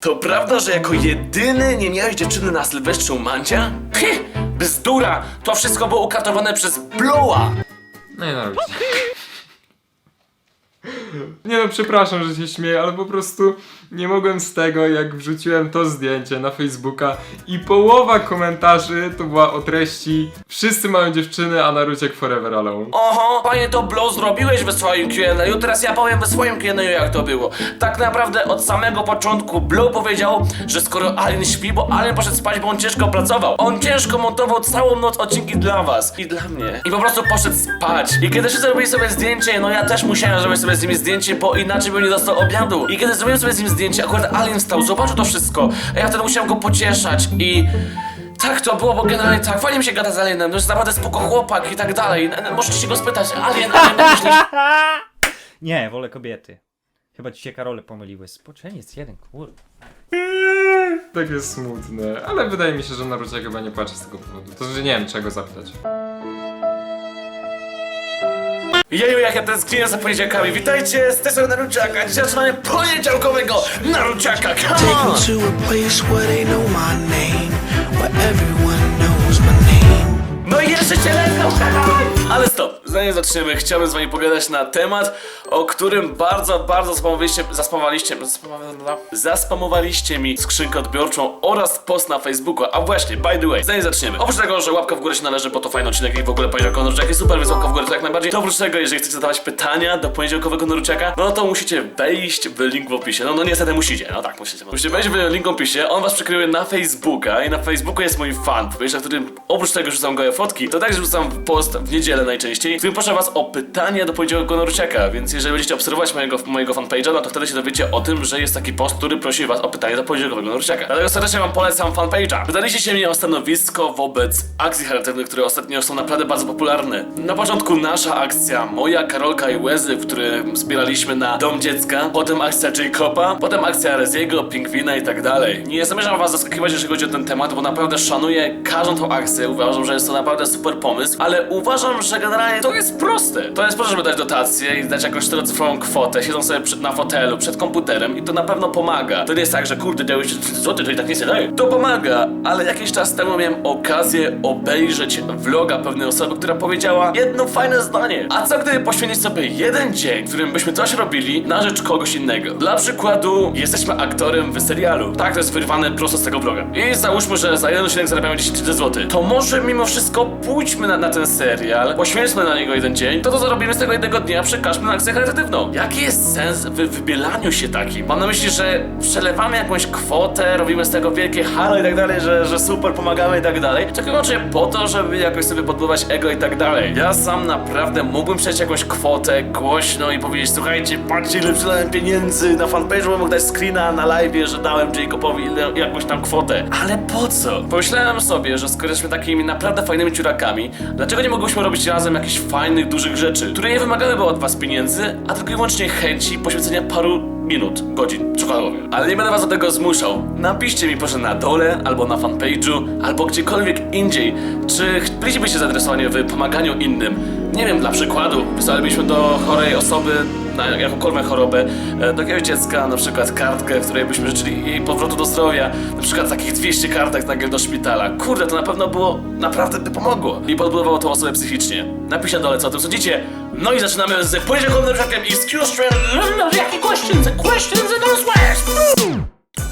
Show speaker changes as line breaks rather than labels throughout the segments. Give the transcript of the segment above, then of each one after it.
To prawda, że jako jedyny nie miałeś dziewczyny na Sylwestrze u Mancia? Pch, bzdura! To wszystko było ukatowane przez Blowa!
No i narobić. Nie no, przepraszam, że się śmieję, ale po prostu nie mogłem z tego, jak wrzuciłem to zdjęcie na Facebooka i połowa komentarzy to była o treści Wszyscy mają dziewczyny, a Naruciek forever alone.
Oho, panie to Blow zrobiłeś we swoim Q&A, teraz ja powiem we swoim Q&A jak to było. Tak naprawdę od samego początku Blow powiedział, że skoro Alien śpi, bo Alien poszedł spać, bo on ciężko pracował. On ciężko montował całą noc odcinki dla was i dla mnie. I po prostu poszedł spać. I kiedy wszyscy zrobili sobie zdjęcie, no ja też musiałem zrobić sobie z nim zdjęcie, bo inaczej bym nie dostał obiadu. I kiedy zrobiłem sobie z nim zdjęcie, akurat Alien wstał, zobaczył to wszystko, a ja wtedy musiałem go pocieszać i... Tak to było, bo generalnie tak, fajnie mi się gada z Alienem, to jest naprawdę spoko chłopak i tak dalej. N- n- Możecie się go spytać, Alien, Alien, jak myślisz?
Nie, wolę kobiety. Chyba ci się Karole pomyliły. Spoczenie jest jeden, kur...
Takie smutne, ale wydaje mi się, że Naruciek chyba nie płacze z tego powodu. To znaczy nie wiem, czego zapytać.
Jeju, jak ja tęsknię za poniedziałkami. Witajcie, z strony Naruciaka. Dzisiaj zaczynamy poniedziałkowego Naruciaka. Come on!
me to a place where they know my name, where everyone knows my name.
No i jeszcze lecą, Ale stop, zanim zaczniemy, chciałbym z wami pogadać na temat, o którym bardzo, bardzo spamowaliście, zaspamowaliście, zaspamowaliście, zaspamowaliście mi skrzynkę odbiorczą oraz post na Facebooku. A właśnie, by the way, zanim zaczniemy, oprócz tego, że łapka w górę się należy, bo to fajny odcinek i w ogóle poniedziałkowy Noruciak jest super, więc łapka w górę to jak najbardziej. To oprócz tego, jeżeli chcecie zadawać pytania do poniedziałkowego Noruciaka, no to musicie wejść w link w opisie. No, no niestety musicie, no tak, musicie. Musicie wejść w link w opisie, on was przekieruje na Facebooka i na Facebooku jest mój fan, na którym oprócz tego, rzucam gołe fotki, to także rzucam post w niedzielę najczęściej, którym proszę was o pytanie do poniedziałkowego Noruciaka, więc jeżeli będziecie obserwować mojego, mojego fanpage'a, no to wtedy się dowiecie o tym, że jest taki post, który prosi was o pytanie do poniedziałkowego Noruciaka. Dlatego serdecznie wam polecam fanpage'a. Pytaliście się mnie o stanowisko wobec akcji charytatywnych, które ostatnio są naprawdę bardzo popularne. Na początku nasza akcja, moja, Karolka i Łezy, w którym zbieraliśmy na dom dziecka, potem akcja Jacoba, potem akcja Reziego, Pingwina i tak dalej. Nie zamierzam was zaskakiwać, jeżeli chodzi o ten temat, bo naprawdę szanuję każdą tą akcję, uważam, że jest to naprawdę super pomysł, ale uważam, że generalnie to jest proste. To jest proste, żeby dać dotację i dać jakąś czterocyfrową kwotę, siedząc sobie przed, na fotelu, przed komputerem i to na pewno pomaga. To nie jest tak, że kurde, dałeś 30 zł, to i tak nie się daje. To pomaga, ale jakiś czas temu miałem okazję obejrzeć vloga pewnej osoby, która powiedziała jedno fajne zdanie. A co gdyby poświęcić sobie jeden dzień, w którym byśmy coś robili na rzecz kogoś innego? Dla przykładu, jesteśmy aktorem w serialu. Tak, to jest wyrwane prosto z tego vloga. I załóżmy, że za jeden odcinek zarabiamy 10 zł. To może mimo wszystko pójdźmy na, na ten serial, poświęćmy na niego jeden dzień, to to zarobimy z tego jednego dnia, przekażmy na akcję charytatywną. Jaki jest sens w wybielaniu się takim? Mam na myśli, że przelewamy jakąś kwotę, robimy z tego wielkie halo i tak dalej, że, że super pomagamy i tak dalej. Tylko wyłącznie po to, żeby jakoś sobie podbudować ego i tak dalej. Ja sam naprawdę mógłbym przejść jakąś kwotę głośno i powiedzieć, słuchajcie, patrzcie ile przelałem pieniędzy na fanpage'u, mógł dać screena na live, że dałem Jacobowi jakąś tam kwotę. Ale po co? Pomyślałem sobie, że skoro jesteśmy takimi naprawdę fajnymi ciurakami, dlaczego nie mogłyśmy robić razem jakichś fajnych, dużych rzeczy, które nie wymagałyby od was pieniędzy, a tylko i wyłącznie chęci poświęcenia paru minut, godzin, cokolwiek. Ale nie będę was do tego zmuszał. Napiszcie mi proszę na dole, albo na fanpage'u, albo gdziekolwiek indziej, czy bylibyście zainteresowani w pomaganiu innym. Nie wiem, dla przykładu, wysłalibyśmy do chorej osoby na jakąkolwiek chorobę, e, do jakiegoś dziecka na przykład kartkę, w której byśmy życzyli jej powrotu do zdrowia, na przykład takich 200 kartek nagle do szpitala. Kurde, to na pewno było, naprawdę by pomogło i podbudowało tą osobę psychicznie. Napiszcie na dole, co o tym sądzicie. No i zaczynamy z ruszakiem i z Q-Stream. Jakie questions? Questions and answers!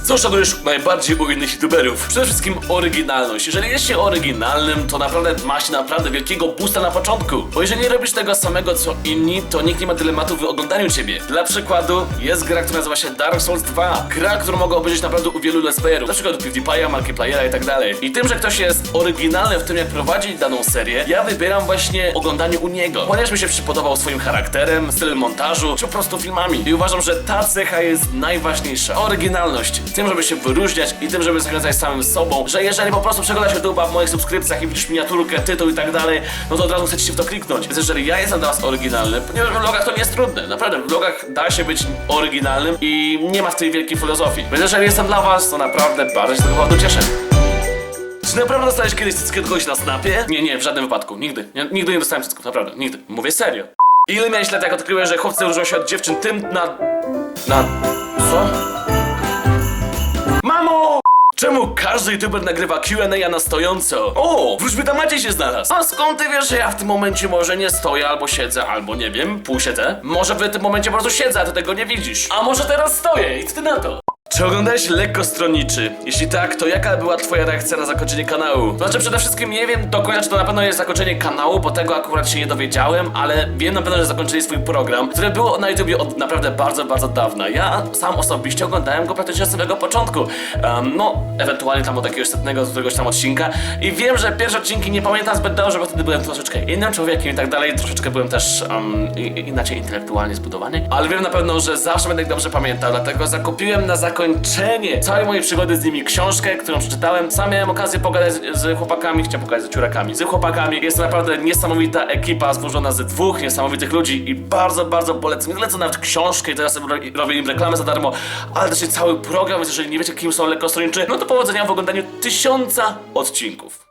Co szanujesz najbardziej u innych youtuberów? Przede wszystkim oryginalność. Jeżeli jest się oryginalnym, to naprawdę ma się naprawdę wielkiego boosta na początku. Bo jeżeli nie robisz tego samego co inni, to nikt nie ma dylematu w oglądaniu ciebie. Dla przykładu, jest gra, która nazywa się Dark Souls 2. Gra, którą mogę obejrzeć naprawdę u wielu let's playerów. Na przykład PewDiePie'a, Markipliera i tak dalej. I tym, że ktoś jest oryginalny w tym, jak prowadzi daną serię, ja wybieram właśnie oglądanie u niego. Ponieważ mi się przypodobał swoim charakterem, stylem montażu, czy po prostu filmami. I uważam, że ta cecha jest najważniejsza. Oryginalność. Tym, żeby się wyróżniać i tym, żeby z samym sobą, że jeżeli po prostu przeglądasz YouTube'a w moich subskrypcjach i widzisz miniaturkę, tytuł i tak dalej, no to od razu chcecie się w to kliknąć. Więc jeżeli ja jestem dla was oryginalny, ponieważ w vlogach to nie jest trudne, naprawdę, w vlogach da się być oryginalnym i nie ma w tej wielkiej filozofii. Więc jeżeli jestem dla was, to naprawdę bardzo się tego powodu cieszę. Czy naprawdę dostałeś kiedyś cyckę od kogoś na snapie? Nie, nie, w żadnym wypadku. Nigdy. Nie, nigdy nie dostałem cycków, naprawdę. Nigdy. Mówię serio. Ile miałeś lat, jak odkryłeś, że chłopcy różnią się od dziewczyn tym na... Na... Co? Czemu każdy youtuber nagrywa Q&A na stojąco? O, wróćmy tam Maciej się znalazł. A skąd ty wiesz, że ja w tym momencie może nie stoję, albo siedzę, albo nie wiem, półsiedzę? Może w tym momencie prostu siedzę, a ty tego nie widzisz. A może teraz stoję i ty na to? Czy oglądałeś lekko stronniczy? Jeśli tak, to jaka była twoja reakcja na zakończenie kanału? Znaczy przede wszystkim nie wiem do końca, czy to na pewno jest zakończenie kanału, bo tego akurat się nie dowiedziałem, ale wiem na pewno, że zakończyli swój program, który było na YouTubie od naprawdę bardzo, bardzo dawna. Ja sam osobiście oglądałem go praktycznie od samego początku. Em, no, ewentualnie tam od jakiegoś setnego, z któregoś tam odcinka i wiem, że pierwsze odcinki nie pamiętam zbyt dobrze, bo wtedy byłem troszeczkę innym człowiekiem i tak dalej, troszeczkę byłem też um, inaczej intelektualnie zbudowany, ale wiem na pewno, że zawsze będę dobrze pamiętał, dlatego zakupiłem na zakończenie całej mojej przygody z nimi książkę, którą przeczytałem. Sam miałem okazję pogadać z, z chłopakami, chciałem pogadać z ciurakami, z chłopakami. Jest to naprawdę niesamowita ekipa złożona z dwóch niesamowitych ludzi i bardzo, bardzo polecam. Nie lecę nawet książkę i teraz robię im reklamę za darmo, ale też cały program, więc jeżeli nie wiecie kim są lekkostroniczy, no to powodzenia w oglądaniu tysiąca odcinków.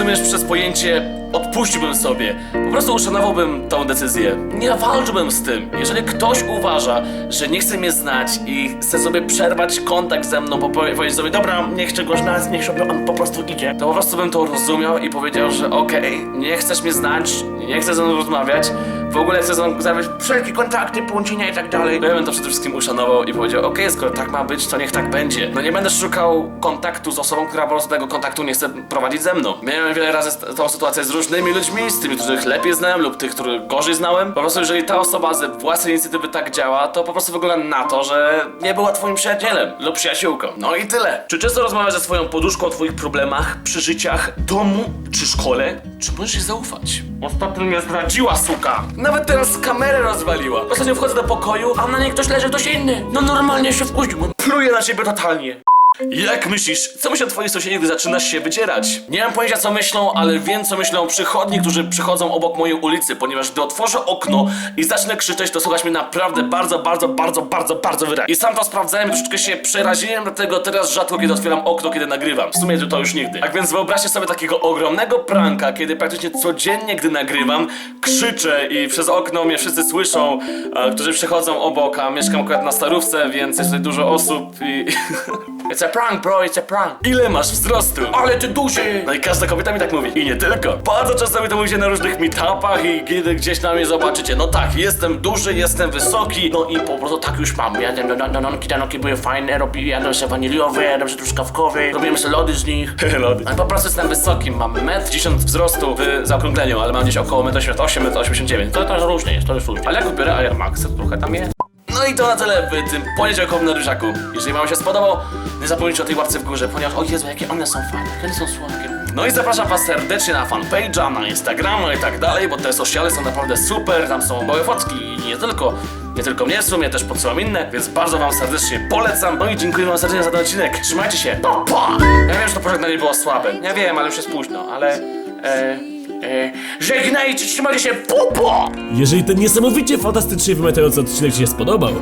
Rozumiesz przez pojęcie odpuściłbym sobie. Po prostu uszanowałbym tą decyzję. Nie walczyłbym z tym. Jeżeli ktoś uważa, że nie chce mnie znać i chce sobie przerwać kontakt ze mną, po powiedzieć sobie, dobra, nie chcę go niech sobie on po prostu idzie, to po prostu bym to rozumiał i powiedział, że okej, nie chcesz mnie znać, nie chcesz ze mną rozmawiać, w ogóle mną zawrzeć wszelkie kontakty, połączenia i tak dalej. To ja bym to przede wszystkim uszanował i powiedział, okej, skoro tak ma być, to niech tak będzie. No nie będę szukał kontaktu z osobą, która po prostu tego kontaktu nie chce prowadzić ze mną. Miałem wiele razy tą sytuację z różnymi ludźmi, z tymi, których lepiej znałem lub tych, których gorzej znałem. Po prostu jeżeli ta osoba ze własnej inicjatywy tak działa, to po prostu wygląda na to, że nie była twoim przyjacielem lub przyjaciółką. No i tyle. Czy często rozmawiasz ze swoją poduszką o twoich problemach, przeżyciach, domu czy szkole? Czy możesz jej zaufać? Ostatnio mnie zdradziła, suka! Nawet teraz kamerę rozwaliła. Ostatnio wchodzę do pokoju, a na niej ktoś leży, ktoś inny. No normalnie się wkuźniłem. Pluję na ciebie totalnie. Jak myślisz, co myślą twoi sąsiedzi, gdy zaczynasz się wycierać? Nie mam pojęcia co myślą, ale wiem co myślą przychodni, którzy przychodzą obok mojej ulicy, ponieważ gdy otworzę okno i zacznę krzyczeć, to słuchać mnie naprawdę bardzo, bardzo, bardzo, bardzo, bardzo wyraźnie. I sam to sprawdzałem, troszeczkę się przeraziłem, dlatego teraz rzadko kiedy otwieram okno, kiedy nagrywam. W sumie to już nigdy. Tak więc wyobraźcie sobie takiego ogromnego pranka, kiedy praktycznie codziennie, gdy nagrywam, krzyczę i przez okno mnie wszyscy słyszą, a, którzy przychodzą obok, a mieszkam akurat na starówce, więc jest tutaj dużo osób i... prank, bro, it's a prank. Ile masz wzrostu? Ale ty duży! No i każda kobieta mi tak mówi. I nie tylko. Bardzo często mi to mówicie na różnych meetupach i kiedy gdzieś na mnie zobaczycie. No tak, jestem duży, jestem wysoki, no i po prostu tak już mam. Jadłem do danonki, danonki były fajne, robi, jadłem sobie waniliowe, jadłem sobie truskawkowe, robiłem sobie lody z nich. lody. Ale po prostu jestem wysoki, mam 1,10 m wzrostu w zaokrągleniu, ale mam gdzieś około 1,88 m, 1,89 m. To, to różnie jest, to jest różnie. Ale jak biorę Air Max, trochę tam jest. No i to na tyle w tym poniedziałkowym na ryżaku. Jeżeli wam się spodobał, nie zapomnijcie o tej łapce w górze, ponieważ o Jezu, jakie one są fajne, jakie one są słodkie. No i zapraszam was serdecznie na fanpage'a, na Instagrama i tak dalej, bo te sociale są naprawdę super, tam są moje fotki i nie tylko, nie tylko mnie w sumie, też podsyłam inne, więc bardzo wam serdecznie polecam. No i dziękuję wam serdecznie za ten odcinek. Trzymajcie się, pa, pa! Ja wiem, że to pożegnanie było słabe, ja wiem, ale już jest późno, ale... E, e, żegnajcie, trzymajcie się, pupo!
Jeżeli ten niesamowicie fantastycznie wymagający odcinek Ci się spodobał,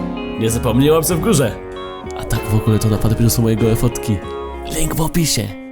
nie zapomnij łapce w górze. A tak w ogóle to na fanpage'u są mojego fotki. Link w opisie.